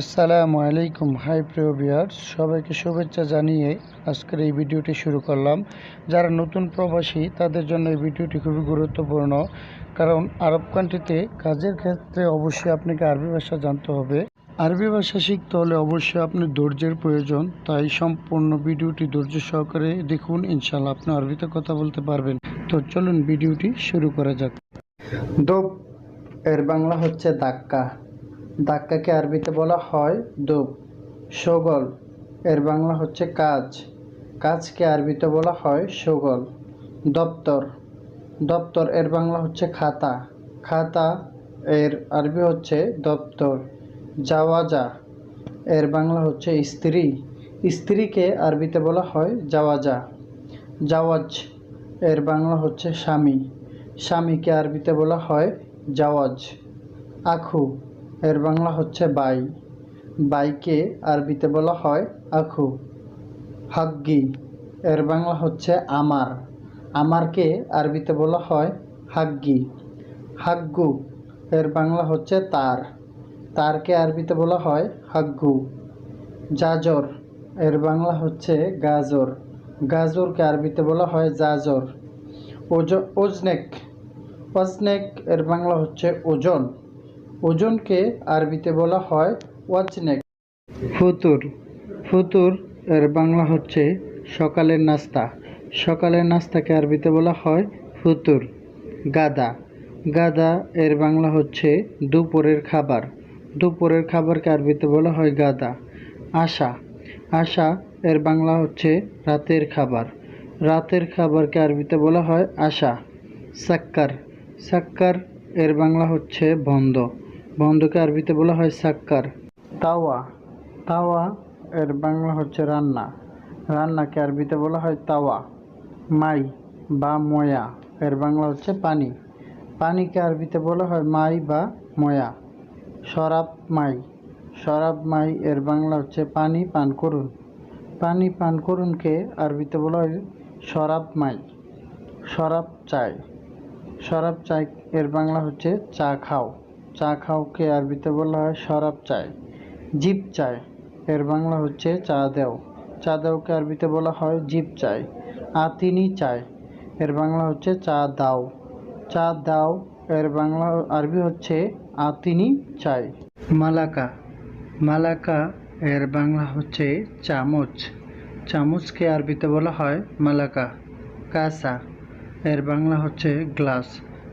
আসসালামু আলাইকুম, হাই প্রিয় বিয়ার সবাইকে শুভেচ্ছা জানিয়ে আজকের এই ভিডিওটি শুরু করলাম। যারা নতুন প্রবাসী, তাদের জন্য এই ভিডিওটি খুবই গুরুত্বপূর্ণ। কারণ আরব কান্ট্রিতে কাজের ক্ষেত্রে অবশ্যই আপনাকে আরবি ভাষা জানতে হবে। আরবি ভাষা শিখতে হলে অবশ্যই আপনি ধৈর্যের প্রয়োজন। তাই সম্পূর্ণ ভিডিওটি ধৈর্য সহকারে দেখুন। ইনশাল্লাহ আপনি আরবিতে কথা বলতে পারবেন। তো চলুন ভিডিওটি শুরু করা যাক। দোপ, এর বাংলা হচ্ছে ধাক্কা। ধাক্কাকে আরবিতে বলা হয় দোপ সগল, এর বাংলা হচ্ছে কাজ। কাজকে আরবিতে বলা হয় সগল। দপ্তর দপ্তর, এর বাংলা হচ্ছে খাতা। খাতা, এর আরবি হচ্ছে দপ্তর। জাওয়াজা, এর বাংলা হচ্ছে স্ত্রী। স্ত্রীকে আরবিতে বলা হয় জাওয়াজা। জাওয়াজ, এর বাংলা হচ্ছে স্বামী। স্বামীকে আরবিতে বলা হয় জাওয়াজ। আখু এর বাংলা হচ্ছে বাই। বাইকে আরবিতে বলা হয় আখু। হাগ্গি। এর বাংলা হচ্ছে আমার। আমারকে আরবিতে বলা হয় হাগ্গি। হাগ্গু। এর বাংলা হচ্ছে তার। তারকে আরবিতে বলা হয় হাগ্গু। জাজর। এর বাংলা হচ্ছে গাজর। গাজরকে আরবিতে বলা হয় জাজর। ওজ ওজনেক। ওজনেক এর বাংলা হচ্ছে ওজন। ওজনকে আরবিতে বলা হয় ওয়াজনেক ফুতুর। ফুতুর এর বাংলা হচ্ছে সকালের নাস্তা। সকালের নাস্তাকে আরবিতে বলা হয় ফুতুর, গাদা। গাদা এর বাংলা হচ্ছে দুপুরের খাবার। দুপুরের খাবারকে আরবিতে বলা হয় গাদা। আশা। আশা এর বাংলা হচ্ছে রাতের খাবার। রাতের খাবারকে আরবিতে বলা হয় আশা। সাক্কার। সাক্কার এর বাংলা হচ্ছে বন্ধ। বন্ধকে আরবিতে বলা হয় সাক্কার। তাওয়া। তাওয়া এর বাংলা হচ্ছে রান্না। রান্নাকে আরবিতে বলা হয় তাওয়া। মাই বা ময়া এর বাংলা হচ্ছে পানি। পানিকে আরবিতে বলা হয় মাই বা ময়া। শরাব মাই। শরাব মাই এর বাংলা হচ্ছে পানি পান করুন। পানি পান করুনকে আরবিতে বলা হয় শরাব মাই। শরাব চাই। শরাব চাই এর বাংলা হচ্ছে চা খাও। চা খাওকে আরবিতে বলা হয় শরাব চাই জিপ চাই এর বাংলা হচ্ছে চা দেও। চা দেওকে আরবিতে বলা হয় জিপ চাই আতিনি চাই এর বাংলা হচ্ছে চা দাও। চা দাও, এর বাংলা আরবি হচ্ছে আতিনি চাই মালাকা। মালাকা, এর বাংলা হচ্ছে চামচ। চামচকে আরবিতে বলা হয় মালাকা। কাসা এর বাংলা হচ্ছে গ্লাস।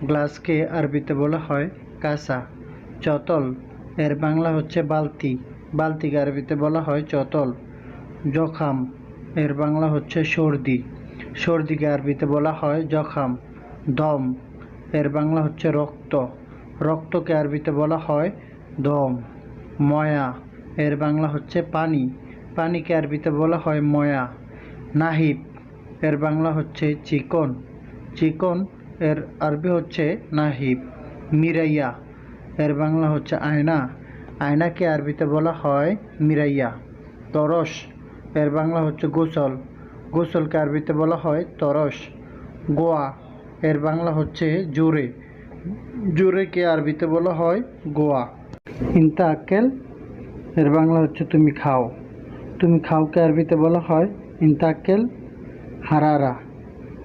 গ্লাসকে আরবিতে বলা হয় কাসা চতল। এর বাংলা হচ্ছে বালতি। বালতিকে আরবিতে বলা হয় চতল। জখাম। এর বাংলা হচ্ছে সর্দি। সর্দিকে আরবিতে বলা হয় জখাম। দম। এর বাংলা হচ্ছে রক্ত। রক্তকে আরবিতে বলা হয় দম। ময়া। এর বাংলা হচ্ছে পানি। পানিকে আরবিতে বলা হয় ময়া। নাহিব এর বাংলা হচ্ছে চিকন। চিকন এর আরবি হচ্ছে নাহিব মিরাইয়া। এর বাংলা হচ্ছে আয়না। আয়নাকে আরবিতে বলা হয় মিরাইয়া। তরস। এর বাংলা হচ্ছে গোসল। গোসলকে আরবিতে বলা হয় তরস। গোয়া। এর বাংলা হচ্ছে জোরে। জোরেকে আরবিতে বলা হয় গোয়া। ইন্তা আক্কেল এর বাংলা হচ্ছে তুমি খাও। তুমি খাওকে আরবিতে বলা হয় ইন্তা আক্কেল হারারা।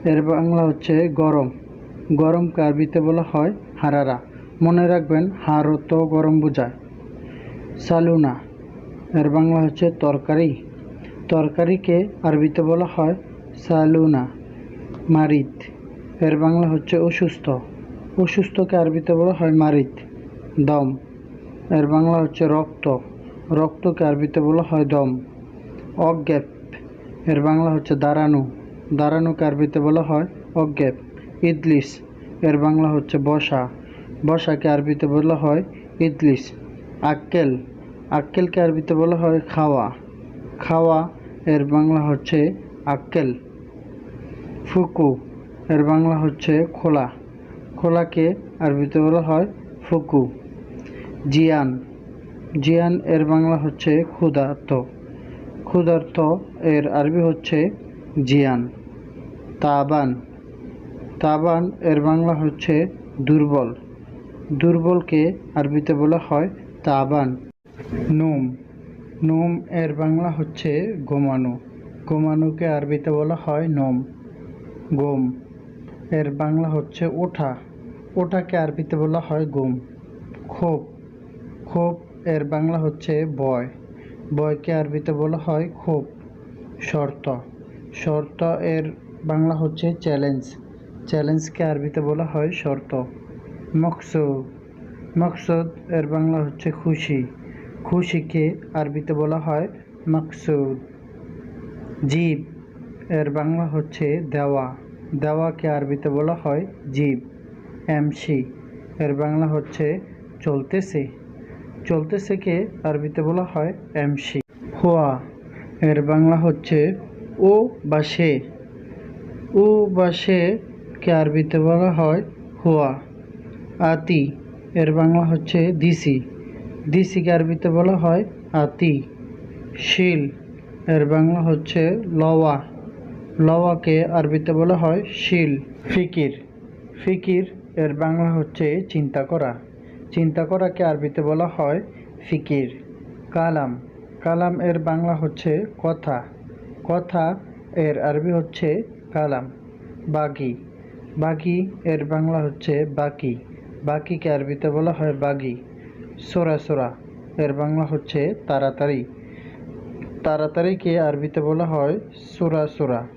এর বাংলা হচ্ছে গরম। গরমকে আরবিতে বলা হয় হারারা। মনে রাখবেন হারও তো গরম বোঝায়। সালুনা, এর বাংলা হচ্ছে তরকারি। তরকারিকে আরবিতে বলা হয় সালুনা, মারিত। এর বাংলা হচ্ছে অসুস্থ। অসুস্থকে আরবিতে বলা হয় মারিত, দম। এর বাংলা হচ্ছে রক্ত। রক্তকে আরবিতে বলা হয় দম। অজ্ঞাপ এর বাংলা হচ্ছে দাঁড়ানো। দাঁড়ানোকে আরবিতে বলা হয় অজ্ঞাপ ইদলিস এর বাংলা হচ্ছে বসা। বসাকে আরবিতে বলা হয় ইদলিস। আক্কেল। আক্কেলকে আরবিতে বলা হয় খাওয়া। খাওয়া এর বাংলা হচ্ছে আক্কেল। ফুকু এর বাংলা হচ্ছে খোলা। খোলাকে আরবিতে বলা হয় ফুকু। জিয়ান। জিয়ান এর বাংলা হচ্ছে ক্ষুধার্ত। ক্ষুধার্ত এর আরবি হচ্ছে জিয়ান। তাবান। তাবান এর বাংলা হচ্ছে দুর্বল। দুর্বলকে আরবিতে বলা হয় তাবান। নোম। নোম এর বাংলা হচ্ছে গোমানো। গোমানোকে আরবিতে বলা হয় নোম। গোম। এর বাংলা হচ্ছে ওঠা। ওঠাকে আরবিতে বলা হয় গোম। খোপ। খোপ এর বাংলা হচ্ছে বয়। বয়কে আরবিতে বলা হয় খোপ। শর্ত। শর্ত এর বাংলা হচ্ছে চ্যালেঞ্জ। চ্যালেঞ্জকে আরবিতে বলা হয় শর্ত। মকসুদ। মকসদ এর বাংলা হচ্ছে খুশি। খুশিকে আরবিতে বলা হয় মকসুদ। জীব এর বাংলা হচ্ছে দেওয়া। দেওয়াকে আরবিতে বলা হয় জীব। এমসি এর বাংলা হচ্ছে চলতেছে। চলতেছেকে আরবিতে বলা হয় এমসি হোয়া এর বাংলা হচ্ছে ও বা সে। ও বা সে কে আরবিতে বলা হয় হুয়া। আতি। এর বাংলা হচ্ছে দিসি। দিসিকে আরবিতে বলা হয় আতি। শিল। এর বাংলা হচ্ছে লওয়া। লওয়াকে আরবিতে বলা হয় শিল। ফিকির। ফিকির এর বাংলা হচ্ছে চিন্তা করা। চিন্তা করাকে আরবিতে বলা হয় ফিকির। কালাম। কালাম এর বাংলা হচ্ছে কথা। কথা এর আরবি হচ্ছে কালাম। বাগি। বাগি এর বাংলা হচ্ছে বাকি। বাকিকে আরবিতে বলা হয় বাগি। সোরা সোরা। এর বাংলা হচ্ছে তাড়াতাড়ি। তাড়াতাড়িকে আরবিতে বলা হয় সোরা সোরা।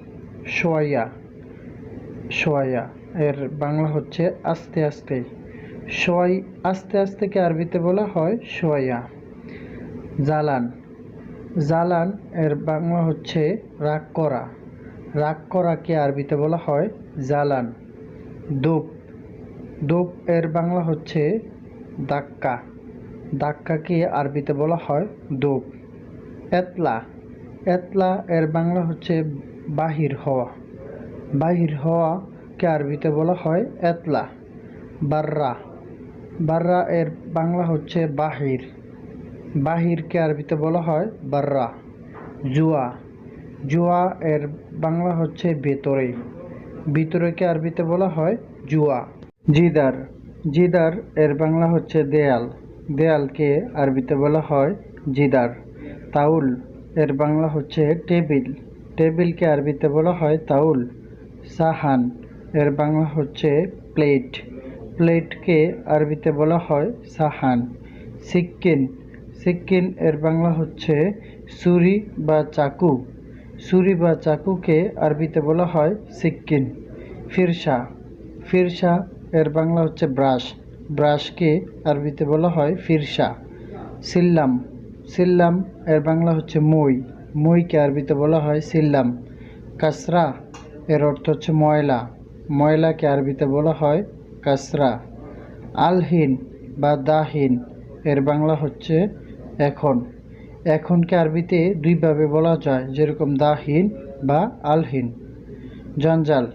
সোয়াইয়া। সোয়াইয়া। এর বাংলা হচ্ছে আস্তে আস্তে। সোয়াই, আস্তে আস্তেকে আরবিতে বলা হয় সোয়াইয়া। জালান। জালান, এর বাংলা হচ্ছে রাগ করা। রাগ করাকে আরবিতে বলা হয় জালান। দোপ। দোপ এর বাংলা হচ্ছে দাক্কা দাক্কাকে আরবিতে বলা হয় দোপ। এতলা। এতলা এর বাংলা হচ্ছে বাহির হওয়া। বাহির হওয়াকে আরবিতে বলা হয় এতলা। বাররা। বাররা এর বাংলা হচ্ছে বাহির। বাহিরকে আরবিতে বলা হয় বাররা। জুয়া। জুয়া এর বাংলা হচ্ছে ভেতরে। ভিতরেকে আরবিতে বলা হয় জুয়া। জিদার। জিদার এর বাংলা হচ্ছে দেয়াল। দেয়ালকে আরবিতে বলা হয় জিদার। তাউল এর বাংলা হচ্ছে টেবিল। টেবিলকে আরবিতে বলা হয় তাউল। সাহান এর বাংলা হচ্ছে প্লেট। প্লেটকে আরবিতে বলা হয় সাহান। সিক্কিন। সিক্কিন এর বাংলা হচ্ছে ছুরি বা চাকু। ছুরি বা চাকুকে আরবিতে বলা হয় সিক্কিন ফিরসা। ফিরসা এর বাংলা হচ্ছে ব্রাশ। ব্রাশকে আরবিতে বলা হয় ফিরসা। সিল্লাম। সিল্লাম এর বাংলা হচ্ছে মই। মইকে আরবিতে বলা হয় সিল্লাম। কাসরা এর অর্থ হচ্ছে ময়লা। ময়লাকে আরবিতে বলা হয় কাসরা। আলহীন বা দাহীন এর বাংলা হচ্ছে এখন। এখনকে আরবিতে দুইভাবে বলা যায়, যেরকম দাহিন বা আলহিন। জঞ্জাল,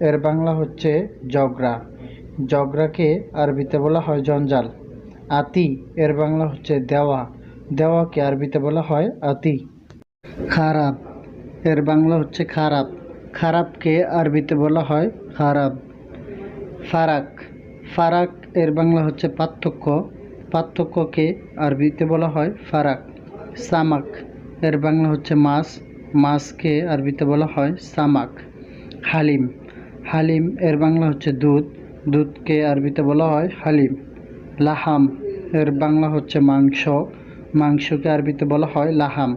এর বাংলা হচ্ছে জগরা। জগরাকে আরবিতে বলা হয় জঞ্জাল। আতি, এর বাংলা হচ্ছে দেওয়া। দেওয়াকে আরবিতে বলা হয় আতি। খারাপ, এর বাংলা হচ্ছে খারাপ। খারাপকে আরবিতে বলা হয় খারাপ। ফারাক ফারাক, এর বাংলা হচ্ছে পার্থক্য। পার্থক্যকে আরবিতে বলা হয় ফারাক। সামাক। এর বাংলা হচ্ছে মাছ মাছকে আরবিতে বলা হয় সামাক। হালিম। হালিম, এর বাংলা হচ্ছে দুধ। দুধকে আরবিতে বলা হয় হালিম। লাহাম, এর বাংলা হচ্ছে মাংস। মাংসকে আরবিতে বলা হয় লাহাম।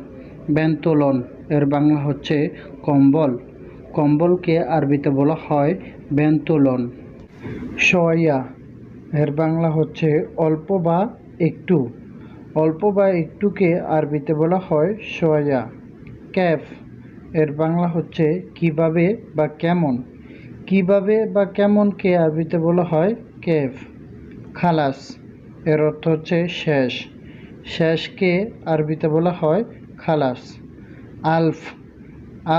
বেন্তোলন, এর বাংলা হচ্ছে কম্বল। কম্বলকে আরবিতে বলা হয় বেন্তোলন। সয়া এর বাংলা হচ্ছে অল্প বা একটু। অল্প বা একটুকে আরবিতে বলা হয় সয়া ক্যাফ, এর বাংলা হচ্ছে কীভাবে বা কেমন। কীভাবে বা কেমনকে আরবিতে বলা হয় কেফ খালাস, এর অর্থ হচ্ছে শেষ। শেষকে আরবিতে বলা হয় খালাস। আলফ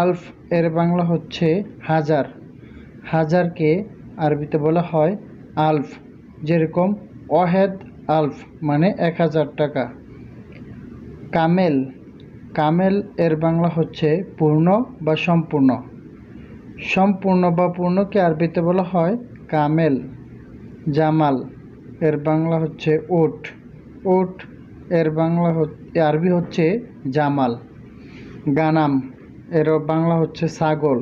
আলফ, এর বাংলা হচ্ছে হাজার। হাজারকে আরবিতে বলা হয় আলফ, যেরকম অহেদ আলফ মানে এক হাজার টাকা। কামেল কামেল এর বাংলা হচ্ছে পূর্ণ বা সম্পূর্ণ। সম্পূর্ণ বা পূর্ণকে আরবিতে বলা হয় কামেল। জামাল এর বাংলা হচ্ছে ওট। ওট এর বাংলা আরবি হচ্ছে জামাল। গানাম এর বাংলা হচ্ছে ছাগল।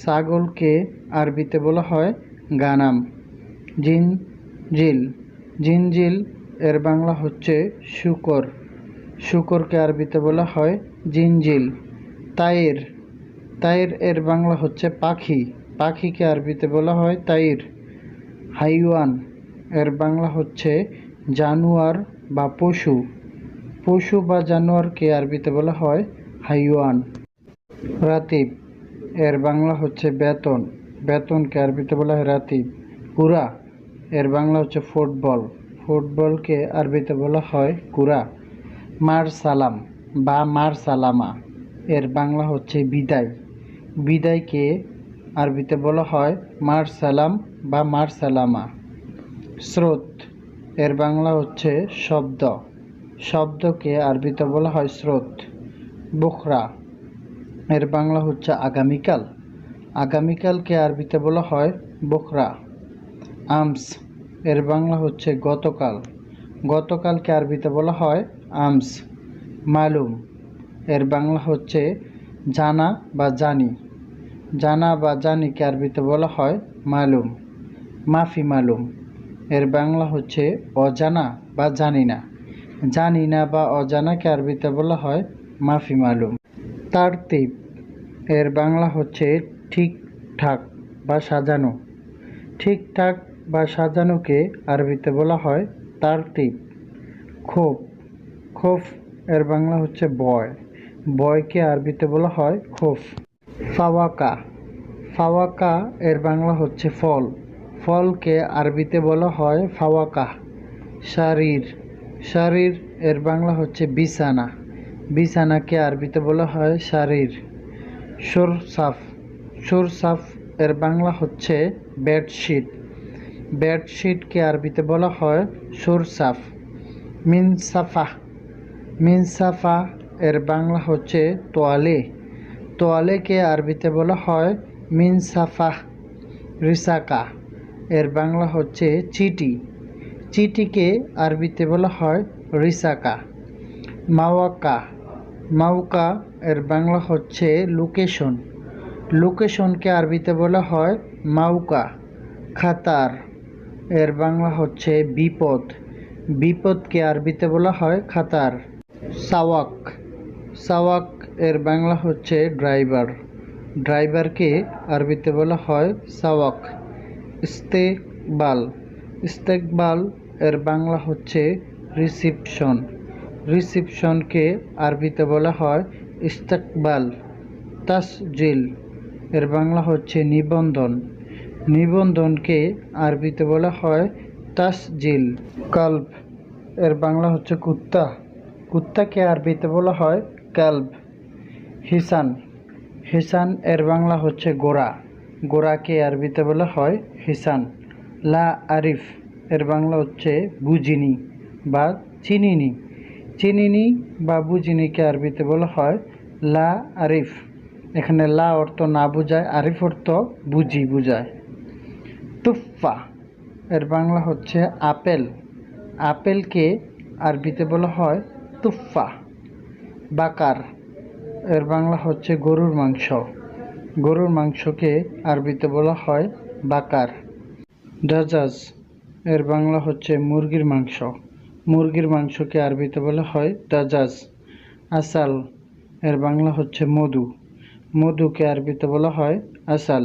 ছাগলকে আরবিতে বলা হয় গানাম। জিন, জিল। জিনজিল এর বাংলা হচ্ছে শুকর। শুকরকে আরবিতে বলা হয় জিনজিল। তাইর। তাইর এর বাংলা হচ্ছে পাখি। পাখিকে আরবিতে বলা হয় তাইর। হাইওয়ান। এর বাংলা হচ্ছে জানোয়ার বা পশু। পশু বা জানোয়ারকে আরবিতে বলা হয় হাইওয়ান। রাতিব। এর বাংলা হচ্ছে বেতন। বেতনকে আরবিতে বলা হয় রাতিব। কুরা এর বাংলা হচ্ছে ফুটবল। ফুটবলকে আরবিতে বলা হয় কুরা, মার সালাম বা মার সালামা। এর বাংলা হচ্ছে বিদায়। বিদায়কে আরবিতে বলা হয় মার সালাম বা মার সালামা। স্রোত, এর বাংলা হচ্ছে শব্দ। শব্দকে আরবিতে বলা হয় স্রোত। বুখরা, এর বাংলা হচ্ছে আগামীকাল। আগামীকালকে আরবিতে বলা হয় বখরা। আমস এর বাংলা হচ্ছে গতকাল। গতকালকে আরবিতে বলা হয় আমস, মালুম। এর বাংলা হচ্ছে জানা বা জানি। জানা বা জানিকে আরবিতে বলা হয় মালুম, মাফি মালুম। এর বাংলা হচ্ছে অজানা বা জানি না। জানি না বা অজানাকে আরবিতে বলা হয় মাফি মালুম। তারতিব, এর বাংলা হচ্ছে ঠিকঠাক বা সাজানো। ঠিকঠাক বা সাজানোকে আরবিতে বলা হয় তারতিব। খোপ। খোফ এর বাংলা হচ্ছে বয়। বয়কে আরবিতে বলা হয় খোফ। ফাওয়াকা। ফাওয়াকা এর বাংলা হচ্ছে ফল। ফলকে আরবিতে বলা হয় ফাওয়াকা। শারীর। শারীর এর বাংলা হচ্ছে বিছানা। বিছানাকে আরবিতে বলা হয় শারীর। সুরসাফ। সুরসাফ এর বাংলা হচ্ছে বেডশিট। বেডশিটকে আরবিতে বলা হয় সুরসাফ। মিনসাফা। মিনসাফা এর বাংলা হচ্ছে তোয়ালে। তোয়ালেকে আরবিতে বলা হয় মিনসাফা রিসাকা। এর বাংলা হচ্ছে চিটি। চিটিকে আরবিতে বলা হয় রিসাকা। মাওয়াকা মাউকা এর বাংলা হচ্ছে লোকেশন। লোকেশনকে আরবিতে বলা হয় মাউকা খাতার। এর বাংলা হচ্ছে বিপদ। বিপদকে আরবিতে বলা হয় খাতার। সাওয়াক। সাওয়াক এর বাংলা হচ্ছে ড্রাইভার। ড্রাইভারকে আরবিতে বলা হয় সাওয়াক। ইস্তেকবাল। ইস্তেকবাল এর বাংলা হচ্ছে রিসিপশন। রিসিপশনকে আরবিতে বলা হয় ইস্তেকবাল। তাসজিল। এর বাংলা হচ্ছে নিবন্ধন। নিবন্ধনকে আরবিতে বলা হয় তাসজিল, কাল্ব। এর বাংলা হচ্ছে কুত্তা। কুত্তাকে আরবিতে বলা হয় কাল্ব, হিসান। হিসান এর বাংলা হচ্ছে গোড়া। গোড়াকে আরবিতে বলা হয় হিসান। লা আরিফ এর বাংলা হচ্ছে বুঝিনি বা চিনিনি। চিনিনি বা বুঝিনিকে আরবিতে বলা হয় লা আরিফ। এখানে লা অর্থ না বোঝায়, আরিফ অর্থ বুঝি বোঝায়। তুফা এর বাংলা হচ্ছে আপেল। আপেলকে আরবিতে বলা হয় তুফা বাকার। এর বাংলা হচ্ছে গরুর মাংস। গরুর মাংসকে আরবিতে বলা হয় বাকার। ডাজাজ এর বাংলা হচ্ছে মুরগির মাংস। মুরগির মাংসকে আরবিতে বলা হয় ডাজাজ আসাল। এর বাংলা হচ্ছে মধু। মধুকে আরবিতে বলা হয় আসাল।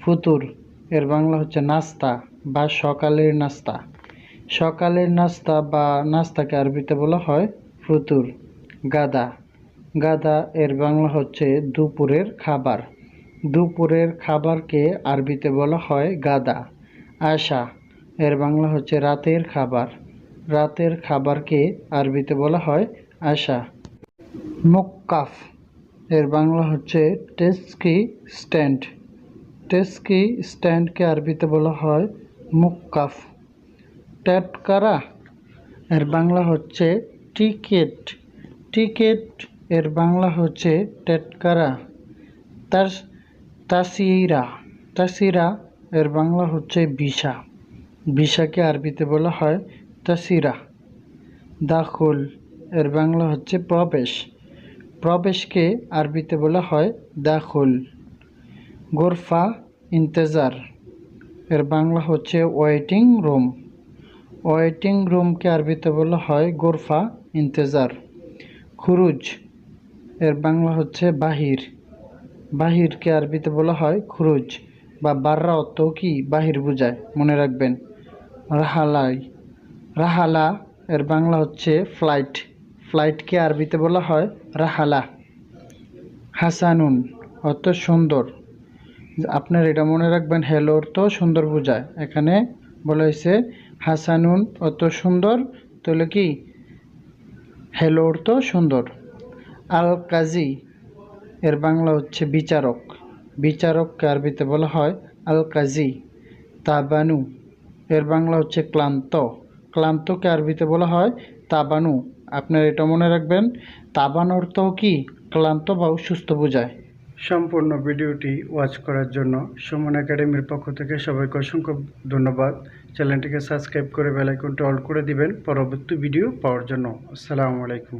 ফুতুর। এর বাংলা হচ্ছে নাস্তা বা সকালের নাস্তা। সকালের নাস্তা বা নাস্তাকে আরবিতে বলা হয় ফুতুর গাদা। গাদা এর বাংলা হচ্ছে দুপুরের খাবার। দুপুরের খাবারকে আরবিতে বলা হয় গাদা। আশা এর বাংলা হচ্ছে রাতের খাবার। রাতের খাবারকে আরবিতে বলা হয় আশা মুক্কাফ এর বাংলা হচ্ছে টেস্কি স্ট্যান্ড। টেস্কি স্ট্যান্ডকে আরবিতে বলা হয় মুক্কাফ। ট্যাটকারা, এর বাংলা হচ্ছে টিকেট। টিকেট, এর বাংলা হচ্ছে টেটকারা তার তাসিরা তাসিরা, এর বাংলা হচ্ছে বিশা বিশাকে আরবিতে বলা হয় তাসিরা। দাখুল, এর বাংলা হচ্ছে প্রবেশ। প্রবেশকে আরবিতে বলা হয় দাখুল। গোরফা, ইন্তেজার। এর বাংলা হচ্ছে ওয়েটিং রুম। ওয়েটিং রুমকে আরবিতে বলা হয় গোরফা, ইন্তেজার। খুরুজ, এর বাংলা হচ্ছে বাহির। বাহিরকে আরবিতে বলা হয় খুরুজ বা বাররা অর্থ কি? বাহির বোঝায়, মনে রাখবেন। রাহালাই। রাহালা, এর বাংলা হচ্ছে ফ্লাইট। ফ্লাইটকে আরবিতে বলা হয় রাহালা। হাসানুন অর্থ সুন্দর। আপনার এটা মনে রাখবেন হেলো অর্থ সুন্দর বোঝায়। এখানে বলা হয়েছে, হাসানুন অত সুন্দর তাহলে কি? হেলো অর্থ সুন্দর। আল কাজী এর বাংলা হচ্ছে বিচারক। বিচারককে আরবিতে বলা হয় আল কাজী তাবানু এর বাংলা হচ্ছে, ক্লান্ত ক্লান্তকে আরবিতে বলা হয়, তাবানু আপনার এটা মনে রাখবেন। তাবান অর্থ কি? ক্লান্ত বা সুস্থ বোঝায়। সম্পূর্ণ ভিডিওটি ওয়াচ করার জন্য সুমন একাডেমির পক্ষ থেকে সবাইকে অসংখ্য ধন্যবাদ। চ্যানেলটিকে সাবস্ক্রাইব করে বেলাইকনটি অল করে দিবেন। পরবর্তী ভিডিও পাওয়ার জন্য। আসসালামু আলাইকুম।